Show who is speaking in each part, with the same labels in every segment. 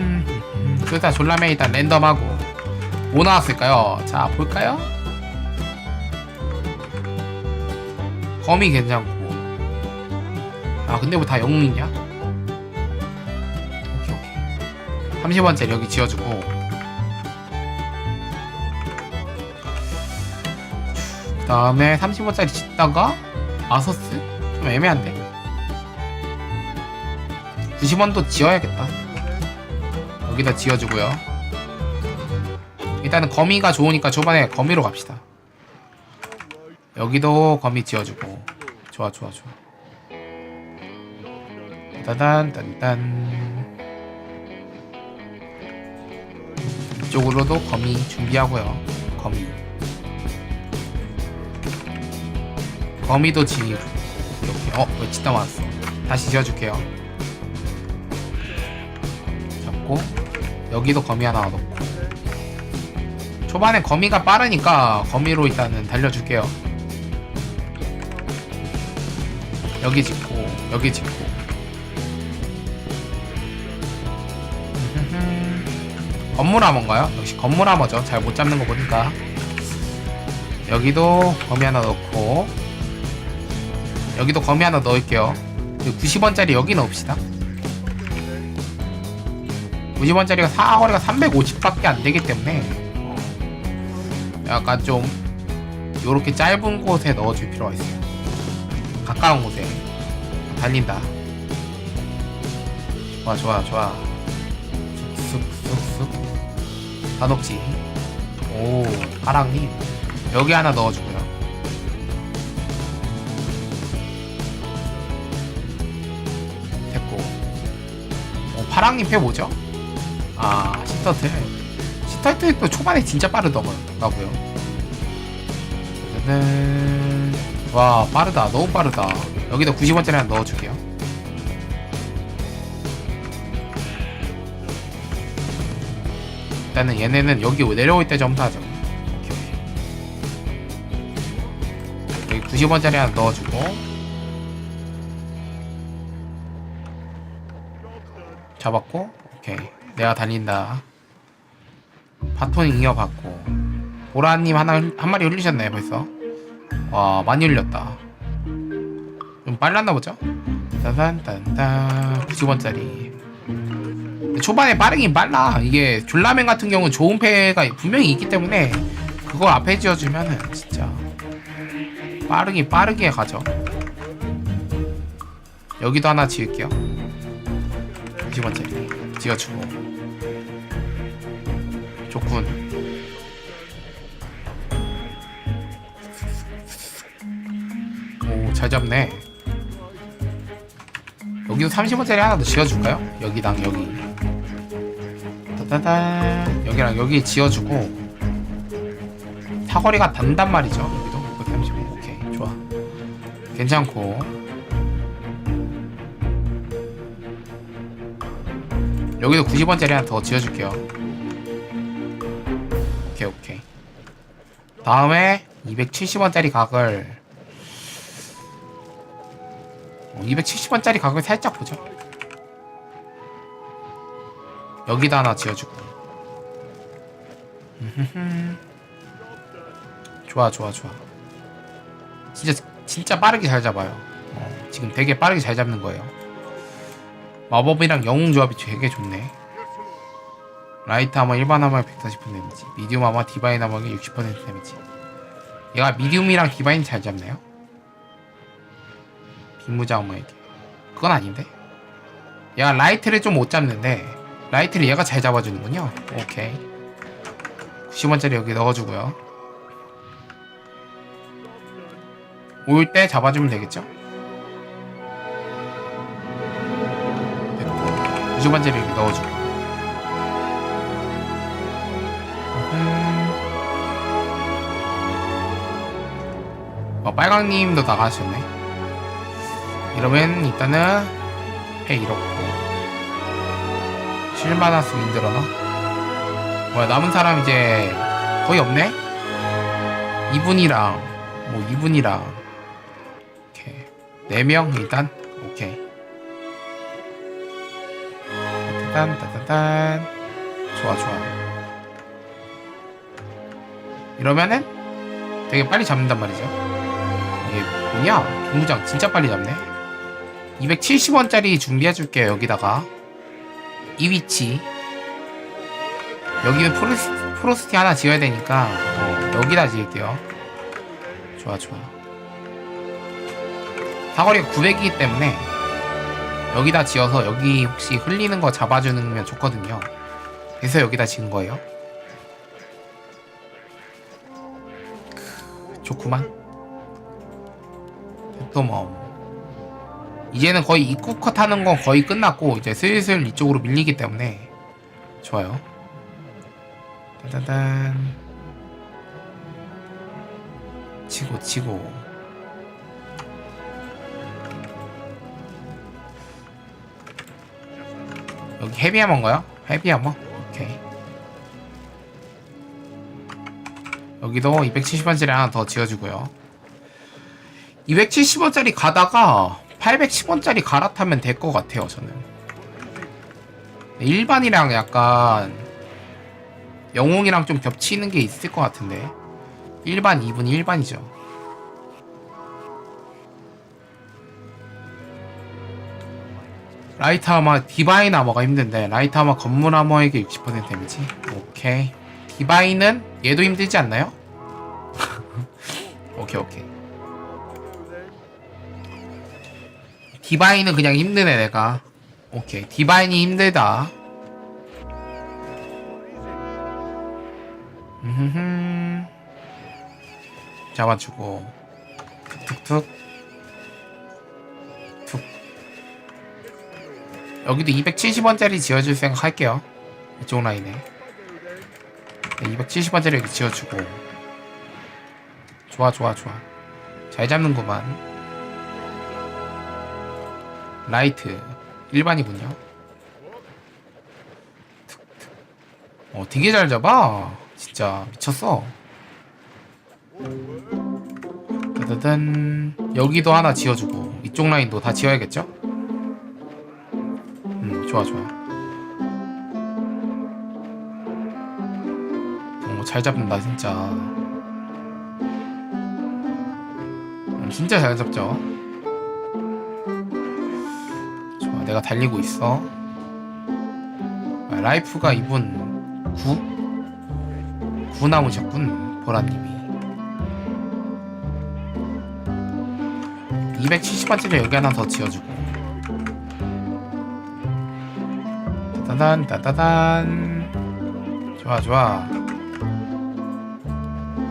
Speaker 1: 음, 일단 졸라맨 일단 랜덤하고 뭐 나왔을까요? 자 볼까요? 거미 괜찮고 아 근데 뭐 다 영웅이냐? 오케이 오케이 30원짜리 여기 지어주고 그 다음에 30원짜리 짓다가 아서스? 좀 애매한데 90원도 지어야겠다 여기다 지어주고요. 일단은 거미가 좋으니까 초반에 거미로 갑시다. 여기도 거미 지어주고. 좋아 좋아 좋아. 따단 딴딴 이쪽으로도 거미 준비하고요. 거미. 거미도 지으 이렇게. 어? 왜 짓다 왔어. 다시 지어줄게요. 잡고 여기도 거미 하나 넣고. 초반에 거미가 빠르니까 거미로 일단은 달려줄게요. 여기 짓고 여기 짓고. 건물 하머인가요? 역시 건물 하머죠. 잘 못 잡는 거 보니까. 여기도 거미 하나 넣고. 여기도 거미 하나 넣을게요. 90원짜리 여기 넣읍시다 90원짜리가 사거리가 350밖에 안 되기 때문에 어, 약간 좀 요렇게 짧은 곳에 넣어줄 필요가 있어요. 가까운 곳에. 달린다. 좋아 좋아 좋아. 쓱쓱쓱 다 넣지. 오 파랑님 여기 하나 넣어주고요. 됐고. 어, 파랑님 패 뭐죠? 아 시터틀 또 초반에 진짜 빠르더라고요. 짜잔. 와 빠르다. 너무 빠르다. 여기다 90원짜리 하나 넣어줄게요. 일단은 얘네는 여기 내려올 때 오케이, 오케이. 여기 90원짜리 하나 넣어주고. 잡았고 오케이 내가 달린다. 바톤 잉여받고. 보라님 하나 흘- 한 마리 흘리셨나요 벌써. 와 많이 흘렸다. 좀 빨랐나 보죠? 따단딴딴. 90원짜리. 초반에 빠르긴 빨라. 이게 졸라맨 같은 경우는 좋은 패가 분명히 있기 때문에 그걸 앞에 지어주면은 진짜 빠르긴 빠르게 가죠. 여기도 하나 지을게요. 90원짜리 지어주고 좋군 오, 잘 잡네. 여기도 30원짜리 하나 더 지어줄까요? 여기랑 여기. 따다단. 여기랑 여기 지어주고. 사거리가 단단 말이죠. 여기도 635. 오케이, 좋아. 괜찮고. 여기도 90원짜리 하나 더 지어줄게요. 오케이, 오케이. 다음에 270원짜리 각을 270원짜리 어, 가격을 살짝 보죠. 여기다 하나 지어주고. 좋아, 좋아, 좋아. 진짜, 진짜 빠르게 잘 잡아요. 어, 지금 되게 빠르게 잘 잡는 거예요. 마법이랑 영웅 조합이 되게 좋네. 라이트 아마 일반 아마 140% 데미지, 미디움 아마 디바인 아마 60% 데미지. 얘가 미디움이랑 디바인 잘 잡네요. 빗무장어에게. 그건 아닌데? 얘가 라이트를 좀 못 잡는데 라이트를 얘가 잘 잡아주는군요. 오케이. 90원짜리 여기 넣어주고요. 올 때 잡아주면 되겠죠 90원짜리 여기 음. 어, 빨강님도 나가셨네. 이러면 일단은 해 이렇고. 실마나스 민들어나 뭐야 남은 사람 이제 거의 없네? 2분이랑 뭐 2분이랑. 이렇게 4명 일단? 오케이 딴, 따따딴. 좋아, 좋아. 이러면은 되게 빨리 잡는단 말이죠. 이게 뭐냐? 김부장 진짜 빨리 잡네. 270원짜리 준비해줄게요, 여기다가. 이 위치. 여기는 프로스, 프로스티 하나 지어야 되니까, 어, 여기다 지을게요. 좋아, 좋아. 사거리가 900이기 때문에, 여기다 지어서 여기 혹시 흘리는 거 잡아주면 좋거든요. 그래서 여기다 지은 거예요. 크, 좋구만. 또 뭐. 이제는 거의 입구 컷 하는 건 거의 끝났고, 이제 슬슬 이쪽으로 밀리기 때문에, 좋아요. 따다단. 치고, 치고. 여기 헤비하머인가요? 헤비하머? 오케이. 여기도 270원짜리 하나 더 지어주고요. 270원짜리 가다가 810원짜리 갈아타면 될 것 같아요, 저는. 일반이랑 약간 영웅이랑 좀 겹치는 게 있을 것 같은데. 일반, 2분, 일반이죠. 라이트 아마 디바인 아머가 힘든데 라이트 아머 건물 아머에게 60% 데미지. 오케이. 디바인은 얘도 힘들지 않나요? 오케이 오케이. 디바인은 그냥 힘드네 내가. 오케이. 디바인이 힘들다. 잡아주고. 툭툭툭 툭 여기도 270원짜리 지어줄 생각 할게요. 이쪽 라인에. 270원짜리 여기 지어주고. 좋아 좋아 좋아. 잘 잡는구만. 라이트. 일반이군요. 어 되게 잘 잡아. 진짜 미쳤어. 여기도 하나 지어주고. 이쪽 라인도 다 지어야겠죠? 음 좋아 좋아. 어, 잘 잡는다 진짜. 음, 진짜 잘 잡죠? 좋아 내가 달리고 있어. 아, 라이프가 이분 9? 9 남으셨군 보라님이. 270번째를 여기 하나 더 지어주고 따단 따다단. 좋아 좋아.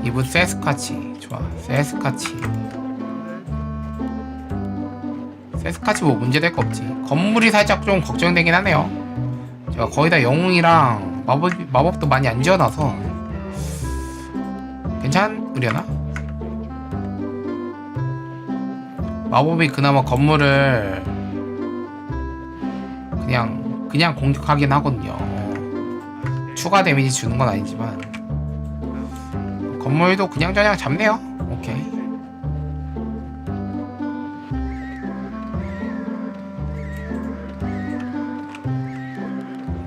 Speaker 1: 이분 세스카치. 좋아 세스카치. 세스카치 뭐 문제될 거 없지. 건물이 살짝 좀 걱정되긴 하네요. 제가 거의 다 영웅이랑 마법, 마법도 많이 안 지어놔서. 괜찮으려나? 마법이 그나마 건물을 그냥 그냥 공격하긴 하거든요. 추가 데미지 주는 건 아니지만 건물도 그냥 저냥 잡네요. 오케이.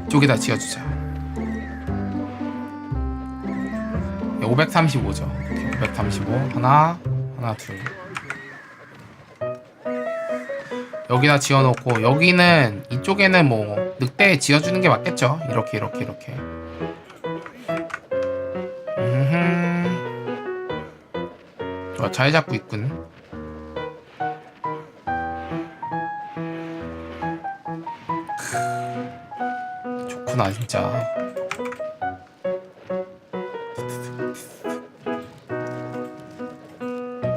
Speaker 1: 쪽에다 지어주자. 535죠. 535 하나 하나 둘. 여기다 지어놓고 여기는 이쪽에는 뭐 늑대 지어주는 게 맞겠죠 이렇게 이렇게 이렇게 음흠. 좋아 잘 잡고 있군 크. 좋구나 진짜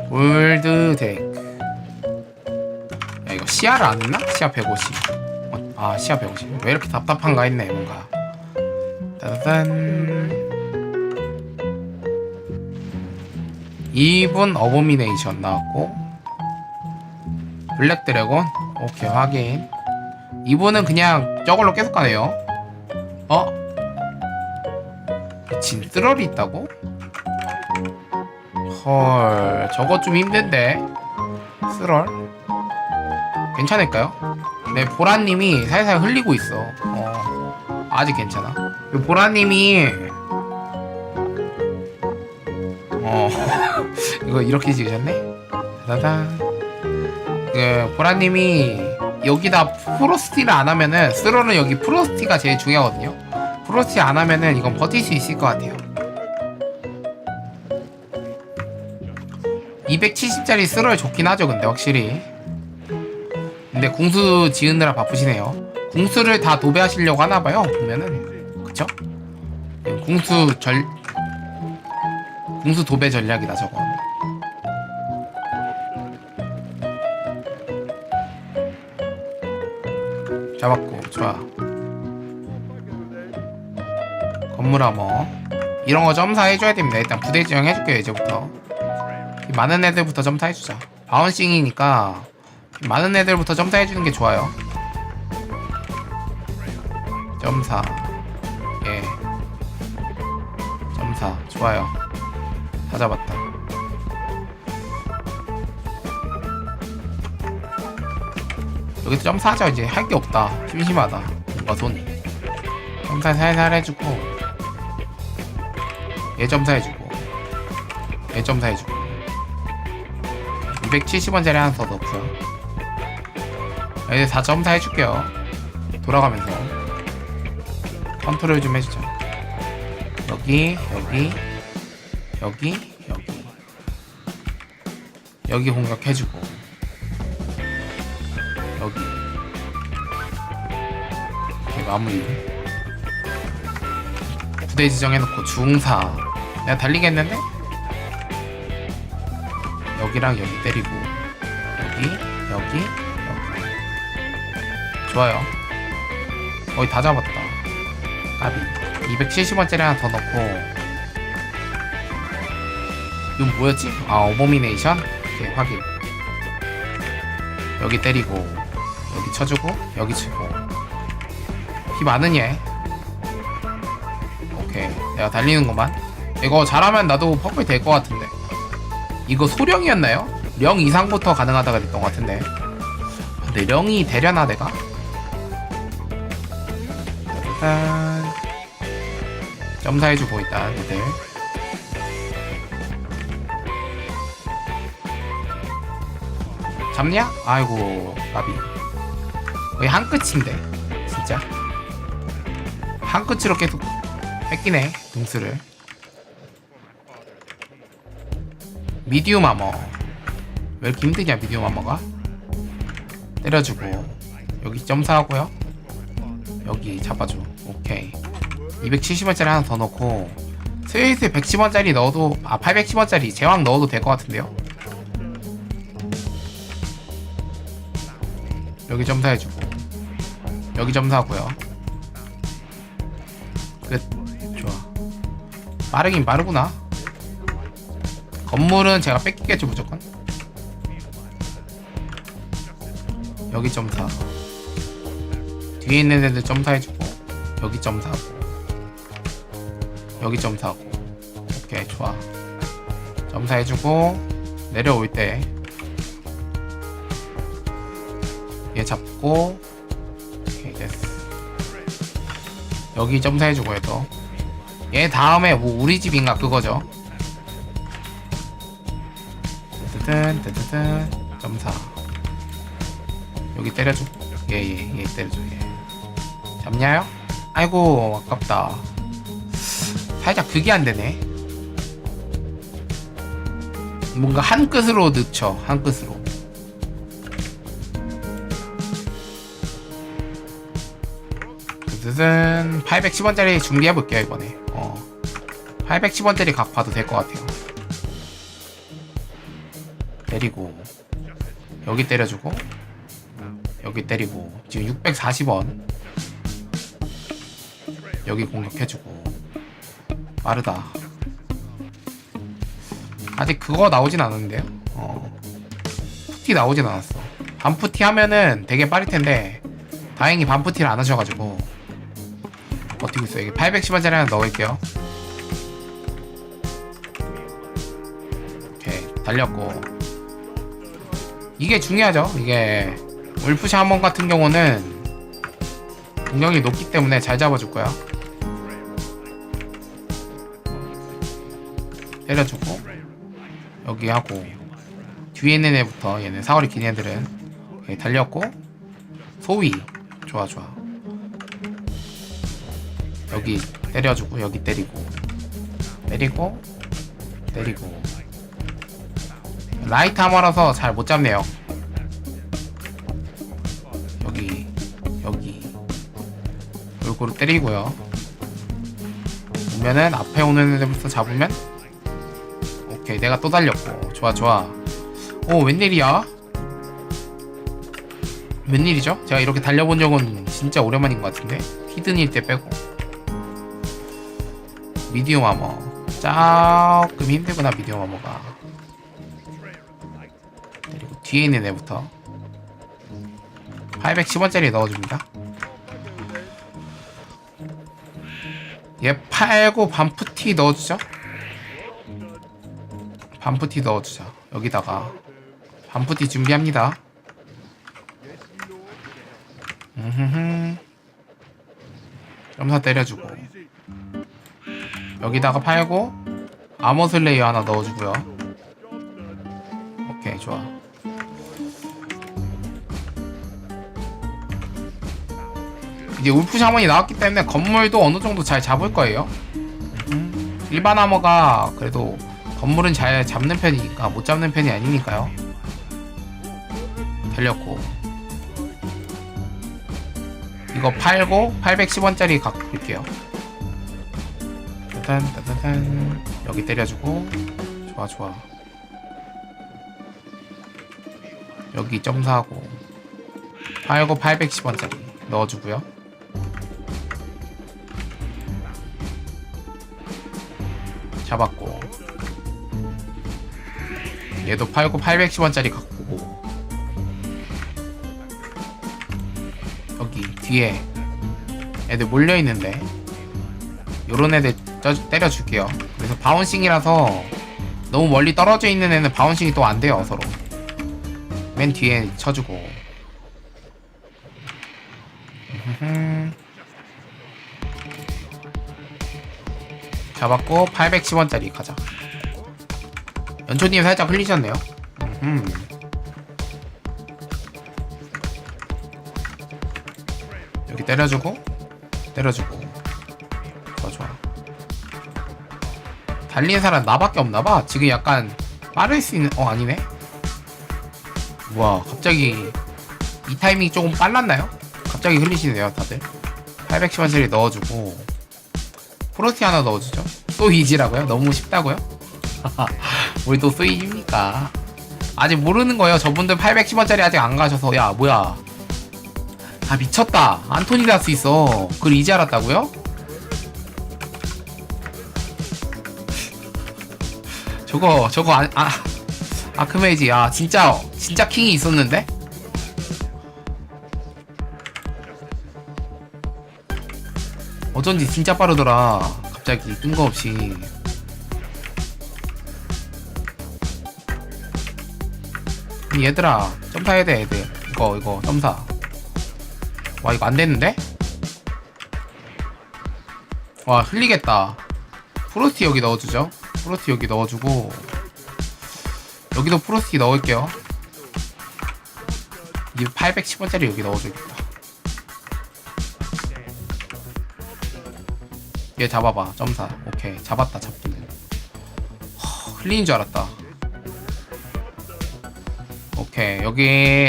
Speaker 1: 골드덱 야 이거 시야를 안 했나? 시야 150. 어, 아 시야 150. 왜 이렇게 답답한가 했네 뭔가. 따단. 2분 어보미네이션 나왔고 블랙 드래곤 오케이 확인 2분은 그냥 저걸로 계속 가네요 어? 진쓰러리 있다고? 헐 저거 좀 힘든데 쓰럴 괜찮을까요? 네, 보라님이 살살 흘리고 있어. 어. 아직 괜찮아. 그 보라님이 어 이거 이렇게 찍으셨네. 짜잔. 그 보라님이 여기다 프로스티를 안 하면은 스로는 여기 프로스티가 제일 중요하거든요. 프로스티 안 하면은 이건 버틸 수 있을 것 같아요. 270짜리 스로를 좋긴 하죠, 근데 확실히. 근데 궁수 지으느라 바쁘시네요. 궁수를 다 도배하시려고 하나봐요, 보면은. 그쵸? 궁수 절, 궁수 도배 전략이다, 저건. 잡았고, 좋아. 건물 암호. 이런 거 점사해줘야 됩니다. 일단 부대 지정 해줄게요, 이제부터. 이 많은 애들부터 점사해주자. 바운싱이니까 많은 애들부터 점사해주는 게 좋아요. 점사. 예. 점사. 좋아요. 다 잡았다. 여기서 점사하자 이제 할 게 없다. 심심하다. 뭔가 손이. 점사 살살 해주고 얘 점사해주고 얘 점사해주고 270원짜리 하나 더 넣고요 이제 4점사 해줄게요. 돌아가면서. 컨트롤 좀 해주자. 여기 여기 여기 여기. 여기 공격해주고. 여기. 이렇게 마무리. 부대 지정해놓고 중사. 내가 달리겠는데? 여기랑 여기 때리고. 여기 여기 좋아요. 거의 다 잡았다. 까비 270원짜리 하나 더 넣고. 이건 뭐였지? 아 오버미네이션? 오케이 확인. 여기 때리고 여기 쳐주고 여기 치고. 피 많은 얘. 오케이 내가 달리는구만. 이거 잘하면 나도 퍼플 될 것 같은데. 이거 소령이었나요? 령 이상부터 가능하다가 됐던 것 같은데. 근데 령이 되려나 내가? 일단 점사해주고 일단 애들. 잡냐? 아이고 나비. 거의 한 끝인데 진짜. 한 끝으로 계속 뺏기네 등수를. 미디움 아머. 왜 이렇게 힘드냐 미디움 아머가? 때려주고. 여기 점사하고요 여기 잡아줘. 오케이. 270원짜리 하나 더 넣고 스웨이트 110원짜리 넣어도 아 810원짜리 제왕 넣어도 될 것 같은데요? 여기 점사해주고. 여기 점사하고요. 끝. 좋아. 빠르긴 빠르구나. 건물은 제가 뺏기겠죠 무조건? 여기 점사 뒤에 있는 애들 점사해주고 여기 점사하고 여기 점사하고. 오케이 좋아. 점사해주고 내려올 때 얘 잡고 오케이 됐어. 여기 점사해주고 해도. 얘 다음에 뭐 우리 집인가 그거죠? 뜨든 뜨든 점사. 여기 때려줘. 예예예 때려줘 예 잡냐요? 아이고 아깝다. 살짝 그게 안되네. 뭔가 한 끝으로 늦춰 한 끝으로. 뜨든 810원짜리 준비해볼게요 이번에. 어. 810원짜리 각 봐도 될 것 같아요. 때리고. 여기 때려주고. 여기 때리고. 지금 640원 여기 공격해주고. 빠르다. 아직 그거 나오진 않았는데요? 어. 푸티 나오진 않았어. 반푸티 하면은 되게 빠를 텐데 다행히 반푸티를 안 하셔가지고. 버티고 있어요. 이게 810원짜리 하나 넣을게요. 오케이. 달렸고. 이게 중요하죠. 이게 울프 샤먼 같은 경우는 공격이 높기 때문에 잘 잡아줄 거야. 때려주고 여기 하고 뒤에 있는 애부터 얘는 사거리 긴 애들은 여기 달렸고 소위 좋아 좋아. 여기 때려주고 여기 때리고. 때리고 때리고. 라이트 하머라서 잘 못 잡네요. 여기 여기. 골고루 때리고요. 오면은 앞에 오는 애들부터 잡으면 오케이 내가 또 달렸고. 좋아 좋아. 오 웬일이야? 웬일이죠? 제가 이렇게 달려본 적은 진짜 오랜만인 것 같은데? 히든일 때 빼고. 미디움 아머. 조금 힘들구나 미디움 아머가. 그리고 뒤에 있는 애부터 810원짜리 넣어줍니다. 얘 팔고 반푸티 넣어주죠 반푸티 넣어주자. 여기다가. 반푸티 준비합니다. 음흠흠. 점사 때려주고. 여기다가 팔고 아머 슬레이어 하나 넣어주고요. 오케이 좋아. 이제 울프 샤먼이 나왔기 때문에 건물도 어느 정도 잘 잡을 거예요. 음, 일반 아머가 그래도 건물은 잘 잡는 편이니까 못 잡는 편이 아니니까요. 달렸고. 이거 팔고 810원짜리 갖고 올게요. 따단 여기 때려주고. 좋아 좋아. 여기 점사하고. 팔고 810원짜리 넣어주고요. 잡았고 얘도 팔고 810원짜리 갖고 오고. 여기 뒤에 애들 몰려있는데 요런 애들 쪄- 때려줄게요. 그래서 바운싱이라서 너무 멀리 떨어져 있는 애는 바운싱이 또 안 돼요 서로. 맨 뒤에 쳐주고. 잡았고 810원짜리 가자 연초님 살짝 흘리셨네요 음. 여기 때려주고 때려주고 좋아 좋아 달리는 사람 나밖에 없나봐 지금 약간 빠를 수 있는 어 아니네 우와 갑자기 이 타이밍이 조금 빨랐나요? 갑자기 흘리시네요 다들 810원짜리 넣어주고 프로티 하나 넣어주죠 또 이지라고요? 너무 쉽다고요? 우리 또 쓰이집니까? 아직 모르는 거예요. 저분들 810원짜리 아직 안 가셔서 야 뭐야? 아 미쳤다. 안토니다스 있어. 그걸 이제 알았다고요? 저거 저거 아, 아 아크메이지 아 진짜 진짜 킹이 있었는데? 어쩐지 진짜 빠르더라. 갑자기 뜬금없이. 얘들아. 점사해야 돼 애들. 이거 이거. 점사. 와 이거 안 되는데? 와 흘리겠다. 프로스티 여기 넣어주죠. 프로스티 여기 넣어주고. 여기도 프로스티 넣을게요. 이 810원짜리 여기 넣어주겠다. 얘 잡아봐. 점사. 오케이. 잡았다 잡기는. 허, 흘리는 줄 알았다 오케이. 여기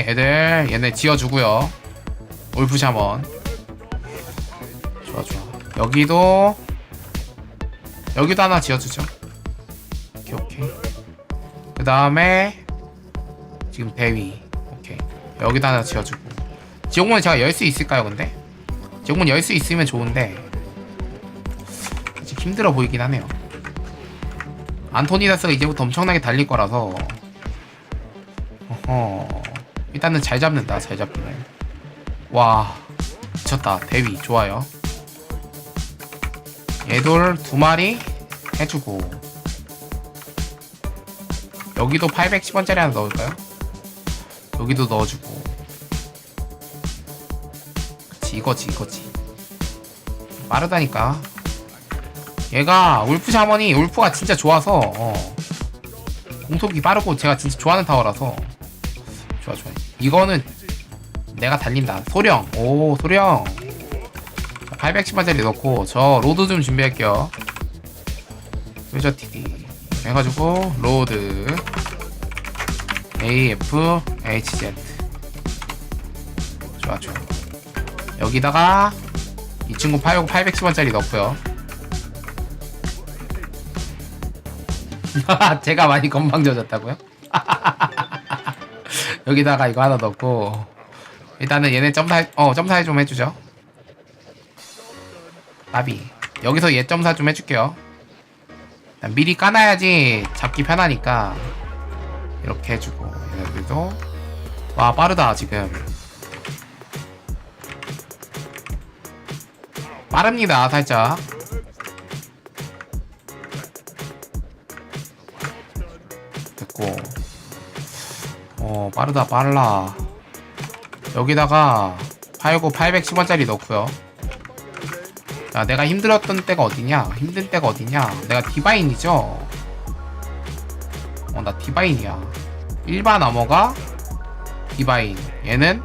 Speaker 1: 애들 얘네 지어주고요. 울프 샤먼 좋아 좋아. 여기도 여기도 하나 지어주죠. 오케이 오케이. 그 다음에 지금 대위. 오케이. 여기도 하나 지어주고. 지옥문 제가 열 수 있을까요 근데? 지옥문 열 수 있으면 좋은데. 힘들어 보이긴 하네요. 안토니다스가 이제부터 엄청나게 달릴 거라서 어허 일단은 잘 잡는다 잘 잡기는. 와 미쳤다. 대위 좋아요. 얘돌 두 마리 해주고. 여기도 810원짜리 하나 넣을까요? 여기도 넣어주고. 그치 이거지 이거지. 빠르다니까. 얘가 울프 샤머니 울프가 진짜 좋아서 어. 공속이 빠르고 제가 진짜 좋아하는 타워라서 좋아 좋아. 이거는 내가 달린다. 소령. 오 소령. 810만짜리 넣고 저 로드 좀 준비할게요. 외저 TD 해가지고 로드. AF HZ 좋아 좋아. 여기다가 이 친구 팔고 810원짜리 넣고요. 제가 많이 건방져졌다고요? 여기다가 이거 하나 넣고 일단은 얘네 점사 어 점사 좀 해주죠. 나비. 여기서 얘 점사 좀 해줄게요. 미리 까놔야지 잡기 편하니까 이렇게 해주고 얘네들도. 와 빠르다 지금. 빠릅니다 살짝. 됐고 어 빠르다 빨라. 여기다가 팔고 810원짜리 넣고요. 자 내가 힘들었던 때가 어디냐? 힘든 때가 어디냐? 내가 디바인이죠? 어 나 디바인이야. 일반 아머가 디바인. 얘는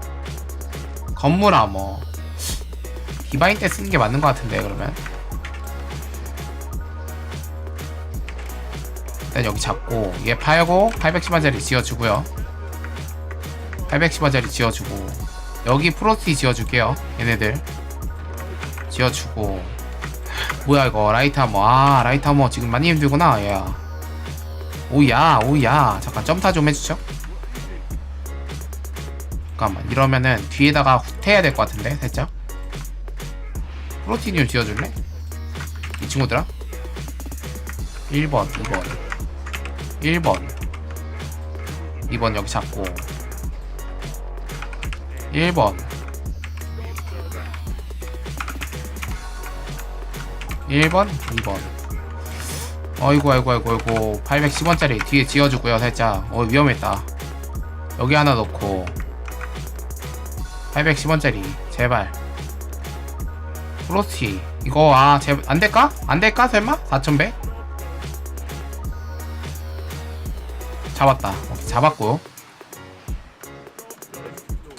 Speaker 1: 건물 아머 디바인 때 쓰는 게 맞는 것 같은데 그러면? 일단 여기 잡고 얘 팔고 810원짜리 지어주고요 810원짜리 지어주고 여기 프로스티 지어줄게요 얘네들. 지어주고. 뭐야 이거? 라이트 하머. 아 라이트 하머 지금 많이 힘들구나 얘야. 오야 오야. 잠깐 점타 좀 해주죠? 잠깐만 이러면은 뒤에다가 후퇴해야 될 것 같은데 살짝? 프로티늄 지어줄래? 이 친구들아? 1번 2번. 1번. 2번 여기 잡고 1번. 1번? 2번. 어이구 아이고 아이고 아이고. 810원짜리 뒤에 지어주고요 살짝. 어 위험했다. 여기 하나 넣고. 810원짜리. 제발. 프로스티 이거 아 제, 안될까? 안될까 설마? 4100? 잡았다. 오케이, 잡았고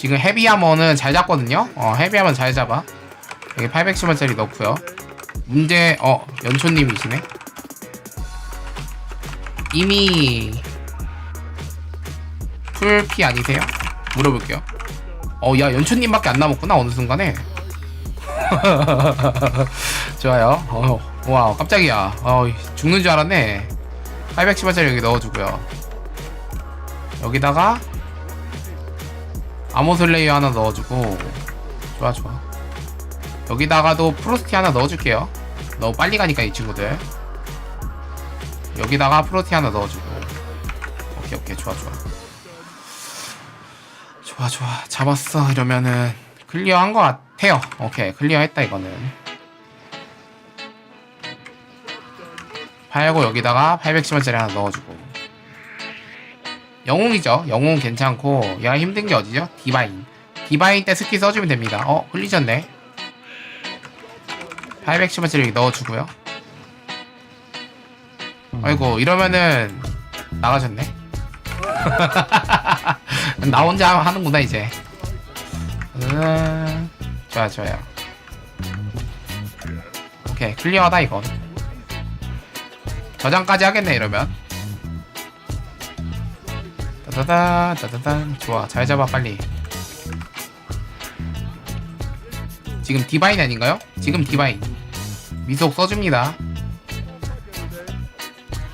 Speaker 1: 지금 헤비하머는 잘 잡거든요. 어 헤비하머는 잘 잡아. 여기 810원짜리 넣고요. 문제 어 연초님이시네. 이미 풀피 아니세요? 물어볼게요. 어야 연초님밖에 안 남았구나 어느 순간에. 좋아요. 어, 와 깜짝이야. 어, 죽는 줄 알았네. 810원짜리 여기 넣어주고요. 여기다가 아모슬레이어 하나 넣어주고 좋아 좋아. 여기다가도 프로스티 하나 넣어줄게요. 너무 빨리 가니까 이 친구들. 여기다가 프로스티 하나 넣어주고. 오케이 오케이. 좋아 좋아. 좋아 좋아. 잡았어. 이러면은 클리어 한 것 같아요. 오케이. 클리어 했다 이거는. 팔고 여기다가 810원짜리 하나 넣어주고 영웅이죠. 영웅 괜찮고 얘가 힘든 게 어디죠? 디바인. 디바인 때 스킬 써주면 됩니다. 어 흘리셨네. 810원짜리 여기 넣어주고요. 아이고 이러면은 나가셨네. 나 혼자 하는구나 이제. 음, 좋아 좋아요. 오케이 클리어하다 이건. 저장까지 하겠네 이러면 따다다 따다단. 좋아 잘 잡아 빨리. 지금 디바인 아닌가요? 지금 디바인. 미속 써줍니다.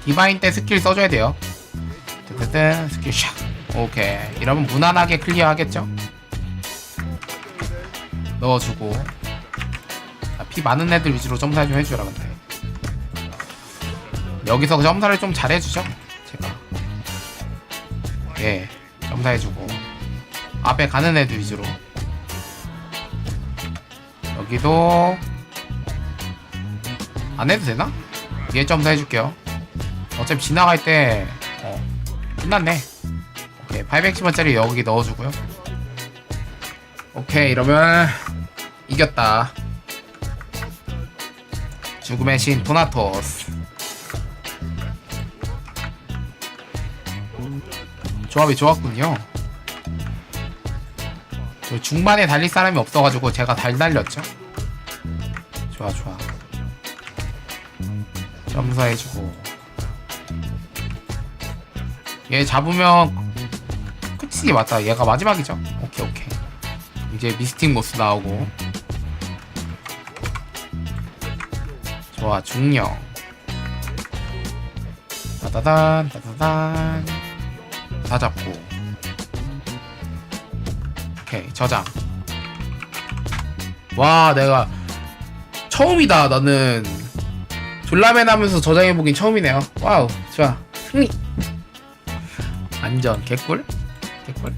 Speaker 1: 디바인 때 스킬 써줘야 돼요. 따다단 스킬 샥. 오케이. 이러면 무난하게 클리어 하겠죠? 넣어주고. 자, 피 많은 애들 위주로 점사 좀 해주라 근데 여기서 점사를 좀 잘해주죠 예 점사해주고 앞에 가는 애들 위주로. 여기도 안 해도 되나? 얘 점사해줄게요. 어차피 지나갈 때 어, 끝났네. 오케이 810원짜리 여기 넣어주고요. 오케이 이러면 이겼다. 죽음의 신 토나토스 조합이 좋았군요. 저 중반에 달릴 사람이 없어가지고 제가 달 달렸죠. 좋아 좋아. 점사해주고. 얘 잡으면 끝이지 맞다. 얘가 마지막이죠? 오케이 오케이. 이제 미스틱 모스 나오고. 좋아 중령. 따다단 따다단 다 잡고. 오케이 저장. 와 내가 처음이다 나는. 졸라맨 하면서 저장해보긴 처음이네요. 와우 좋아. 승리 안전 개꿀? 개꿀